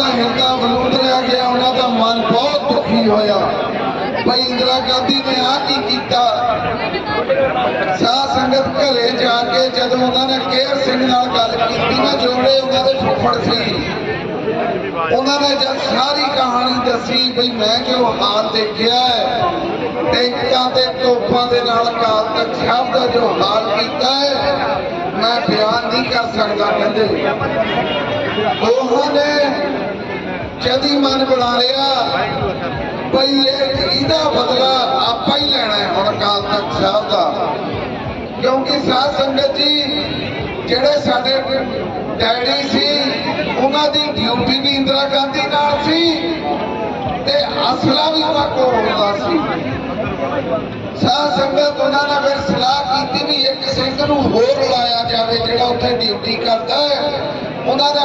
ਦਾ ਹਿਰਦਾ ਬਲੂੰਦਰਿਆ ਗਿਆ, ਉਹਨਾਂ ਦਾ ਮਨ ਬਹੁਤ ਦੁਖੀ ਹੋਇਆ। ਭਾਈ ਇੰਦਰਾ ਗਾਂਧੀ ਨੇ ਆ ਕੀ ਕੀਤਾ? ਸਾਧ ਸੰਗਤ ਘਰੇ ਜਾ ਕੇ ਜਦੋਂ ਉਹਨਾਂ ਨੇ ਕੇਰ ਸਿੰਘ ਨਾਲ ਗੱਲ ਕੀਤੀ, ਨਾ ਜੋੜੇ ਉਹਨਾਂ ਦੇ ਫੁੱਫੜ ਸੀ। ਉਹਨਾਂ ਨੇ ਜਦ ਸਾਰੀ ਕਹਾਣੀ ਦੱਸੀ ਵੀ ਮੈਂ ਜੋ ਹਾਲ ਦੇਖਿਆ ਹੈ, ਟੈਂਕਾਂ ਤੇ ਤੋਪਾਂ ਦੇ ਨਾਲ ਕਾਲ ਤੱਕ ਸਾਹਿਬ ਦਾ ਜੋ ਹਾਲ ਕੀਤਾ ਹੈ, ਮੈਂ ਬਿਆਨ ਨਹੀਂ ਕਰ ਸਕਦਾ ਕਹਿੰਦੇ। ਉਹਨਾਂ ਨੇ ਜਦੀ ਮਨ ਬਣਾ ਲਿਆ। ਬਈ ਇਹ ਇਹਦਾ ਬਦਲਾ ਆਪਾਂ ਹੀ ਲੈਣਾ ਹੈ ਹੁਣ ਕਾਲ ਤੱਕ ਸਾਹਿਬ ਦਾ। ਕਿਉਂਕਿ ਸਾਧ ਸੰਗਤ ਜੀ, ਜਿਹੜੇ ਸਾਡੇ ਡੈਡੀ ਸੀ, ਉਹਨਾਂ ਦੀ ਡਿਊਟੀ ਵੀ ਇੰਦਰਾ ਗਾਂਧੀ ਨਾਲ ਸੀ ਤੇ ਅਸਲਾ ਵੀ ਉਹਨਾਂ ਕੋਲ ਹੁੰਦਾ ਸੀ। ਸਾਧ ਸੰਗਤ ਉਹਨਾਂ ਨੇ ਫਿਰ ਸਲਾਹ ਕੀਤੀ ਵੀ ਇੱਕ ਸਿੰਘ ਨੂੰ ਹੋਰ ਲਾਇਆ ਜਾਵੇ ਜਿਹੜਾ ਉੱਥੇ ਡਿਊਟੀ ਕਰਦਾ ਹੈ। ਉਹਨਾਂ ਦਾ